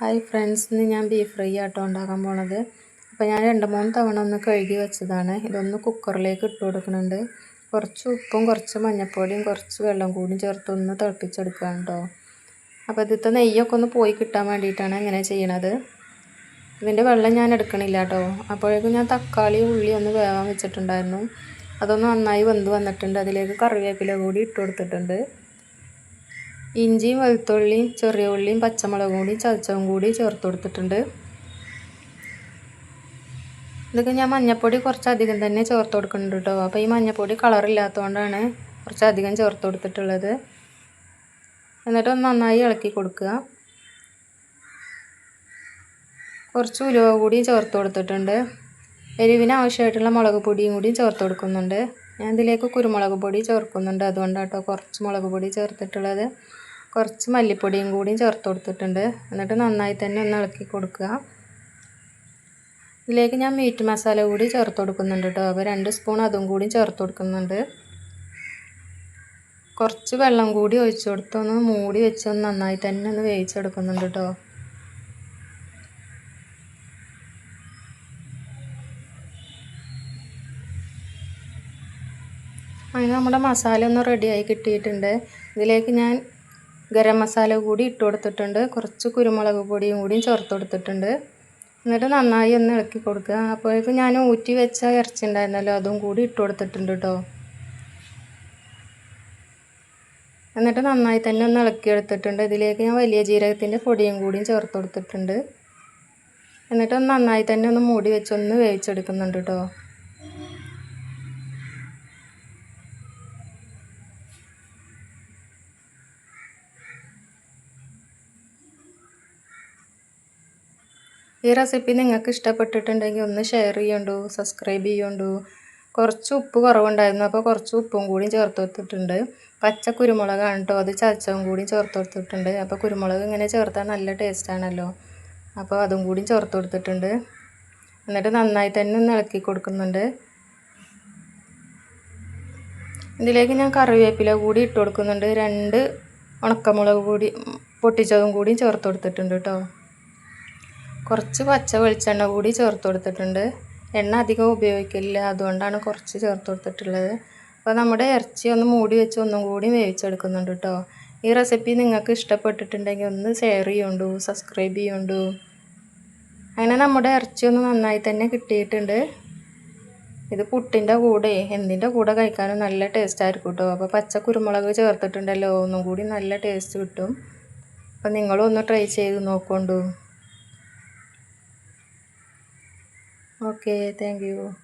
Hi friends ഇന്ന് ഞാൻ beef fry ആട്ടോ ഉണ്ടാക്കാൻ പോണത്. അപ്പോൾ ഞാൻ രണ്ട് മൂന്ന് തവണ ഒന്ന് കഴുകി വെച്ചതാണ്. ഇതൊന്ന് കുക്കറിലേക്ക് ഇട്ട് കൊടുക്കുന്നുണ്ട്. കുറച്ച് ഉപ്പും കുറച്ച് മഞ്ഞൾപ്പൊടിയും കുറച്ച് വെള്ളം കൂടി ചേർത്ത് ഒന്ന് തിളപ്പിച്ചെടുക്കുക കേട്ടോ അപ്പോൾ ഇതിത്തെ നെയ്യൊക്കെ ഒന്ന് പോയി കിട്ടാൻ വേണ്ടിയിട്ടാണ് ഇങ്ങനെ ചെയ്യണത്. ഇതിന്റെ വെള്ളം ഞാൻ എടുക്കണില്ല കേട്ടോ അപ്പോഴേക്കും ഞാൻ തക്കാളി ഉള്ളി ഒന്ന് വേവാൻ വെച്ചിട്ടുണ്ടായിരുന്നു. അതൊന്ന് നന്നായി വെന്ത് വന്നിട്ടുണ്ട്. അതിലേക്ക് കറിവേപ്പില കൂടി ഇട്ട് കൊടുത്തിട്ടുണ്ട്. ഇഞ്ചിയും വെളുത്തുള്ളിയും ചെറിയ ഉള്ളിയും പച്ചമുളകും കൂടി ചതച്ചതും കൂടി ചേർത്ത് കൊടുത്തിട്ടുണ്ട്. ഇതൊക്കെ ഞാൻ മഞ്ഞൾപ്പൊടി കുറച്ചധികം തന്നെ ചേർത്ത് കൊടുക്കുന്നുണ്ട് കേട്ടോ. അപ്പോൾ ഈ മഞ്ഞൾപ്പൊടി കളറില്ലാത്തതുകൊണ്ടാണ് കുറച്ചധികം ചേർത്ത് കൊടുത്തിട്ടുള്ളത്. എന്നിട്ട് ഒന്ന് നന്നായി ഇളക്കി കൊടുക്കുക. കുറച്ച് ഉലുവ കൂടി ചേർത്ത് കൊടുത്തിട്ടുണ്ട്. എരിവിന് ആവശ്യമായിട്ടുള്ള മുളക് പൊടിയും കൂടി ചേർത്ത് കൊടുക്കുന്നുണ്ട്. ഞാൻ ഇതിലേക്ക് കുരുമുളക് പൊടി ചേർക്കുന്നുണ്ട്. അതുകൊണ്ടാട്ടോ കുറച്ച് മുളക് പൊടി ചേർത്തിട്ടുള്ളത്. കുറച്ച് മല്ലിപ്പൊടിയും കൂടിയും ചേർത്ത് കൊടുത്തിട്ടുണ്ട്. എന്നിട്ട് നന്നായി തന്നെ ഒന്ന് ഇളക്കി കൊടുക്കുക. ഇതിലേക്ക് ഞാൻ മീറ്റ് മസാല കൂടി ചേർത്ത് കൊടുക്കുന്നുണ്ട് കേട്ടോ. അപ്പോൾ രണ്ട് സ്പൂൺ അതും കൂടി ചേർത്ത് കൊടുക്കുന്നുണ്ട്. കുറച്ച് വെള്ളം കൂടി ഒഴിച്ചു കൊടുത്തൊന്ന് മൂടി വെച്ചൊന്ന് നന്നായി തന്നെ ഒന്ന് വേവിച്ചെടുക്കുന്നുണ്ട് കേട്ടോ. അങ്ങനെ നമ്മുടെ മസാല ഒന്ന് റെഡിയായി കിട്ടിയിട്ടുണ്ട്. ഇതിലേക്ക് ഞാൻ ഗരം മസാല കൂടി ഇട്ട് കൊടുത്തിട്ടുണ്ട്. കുറച്ച് കുരുമുളക് പൊടിയും കൂടിയും ചേർത്ത് കൊടുത്തിട്ടുണ്ട്. എന്നിട്ട് നന്നായി ഒന്ന് ഇളക്കി കൊടുക്കുക. അപ്പോഴേക്കും ഞാൻ ഊറ്റി വെച്ച ഇറച്ചി ഉണ്ടായിരുന്നല്ലോ അതും കൂടി ഇട്ട് കൊടുത്തിട്ടുണ്ട് കേട്ടോ എന്നിട്ട് നന്നായി തന്നെ ഒന്ന് ഇളക്കി എടുത്തിട്ടുണ്ട്. ഇതിലേക്ക് ഞാൻ വലിയ ജീരകത്തിന്റെ പൊടിയും കൂടിയും ചേർത്ത് കൊടുത്തിട്ടുണ്ട്. എന്നിട്ട് നന്നായി തന്നെ ഒന്ന് മൂടി വെച്ചൊന്ന് വേവിച്ചെടുക്കുന്നുണ്ട് കേട്ടോ ഈ റെസിപ്പി നിങ്ങൾക്ക് ഇഷ്ടപ്പെട്ടിട്ടുണ്ടെങ്കിൽ ഒന്ന് ഷെയർ ചെയ്യണ്ടു സബ്സ്ക്രൈബ് ചെയ്യണ്ടു. കുറച്ച് ഉപ്പ് കുറവുണ്ടായിരുന്നു അപ്പോൾ കുറച്ച് ഉപ്പും കൂടി ചേർത്ത് കൊടുത്തിട്ടുണ്ട്. പച്ച കുരുമുളകാണ് കേട്ടോ അത് ചതച്ചതും കൂടി ചേർത്ത് കൊടുത്തിട്ടുണ്ട്. അപ്പോൾ കുരുമുളക് ഇങ്ങനെ ചേർത്താൽ നല്ല ടേസ്റ്റാണല്ലോ അപ്പോൾ അതും കൂടി ചേർത്ത് കൊടുത്തിട്ടുണ്ട്. എന്നിട്ട് നന്നായി തന്നെ ഒന്ന് ഇളക്കി കൊടുക്കുന്നുണ്ട്. ഇതിലേക്ക് ഞാൻ കറിവേപ്പില കൂടി ഇട്ട് കൊടുക്കുന്നുണ്ട്. രണ്ട് ഉണക്കമുളക് കൂടി പൊട്ടിച്ചതും കൂടി ചേർത്ത് കൊടുത്തിട്ടുണ്ട് കേട്ടോ കുറച്ച് പച്ച വെളിച്ചെണ്ണ കൂടി ചേർത്ത് കൊടുത്തിട്ടുണ്ട്. എണ്ണ അധികം ഉപയോഗിക്കില്ല അതുകൊണ്ടാണ് കുറച്ച് ചേർത്ത് കൊടുത്തിട്ടുള്ളത്. അപ്പോൾ നമ്മുടെ ഇറച്ചി ഒന്ന് മൂടി വെച്ച് ഒന്നും കൂടി വേവിച്ചെടുക്കുന്നുണ്ട് കേട്ടോ. ഈ റെസിപ്പി നിങ്ങൾക്ക് ഇഷ്ടപ്പെട്ടിട്ടുണ്ടെങ്കിൽ ഒന്ന് ഷെയർ ചെയ്യുണ്ടു സബ്സ്ക്രൈബ് ചെയ്യുണ്ടു അങ്ങനെ നമ്മുടെ ഇറച്ചി ഒന്ന് നന്നായി തന്നെ കിട്ടിയിട്ടുണ്ട്. ഇത് പുട്ടിന്റെ കൂടെ എന്തിന്റെ കൂടെ കഴിക്കാനും നല്ല ടേസ്റ്റ് ആയിരിക്കും കേട്ടോ. അപ്പോൾ പച്ച കുരുമുളക് ചേർത്തിട്ടുണ്ടല്ലോ ഒന്നും കൂടി നല്ല ടേസ്റ്റ് കിട്ടും. അപ്പോൾ നിങ്ങളും ഒന്ന് ട്രൈ ചെയ്ത് നോക്കൊണ്ടു Okay, thank you.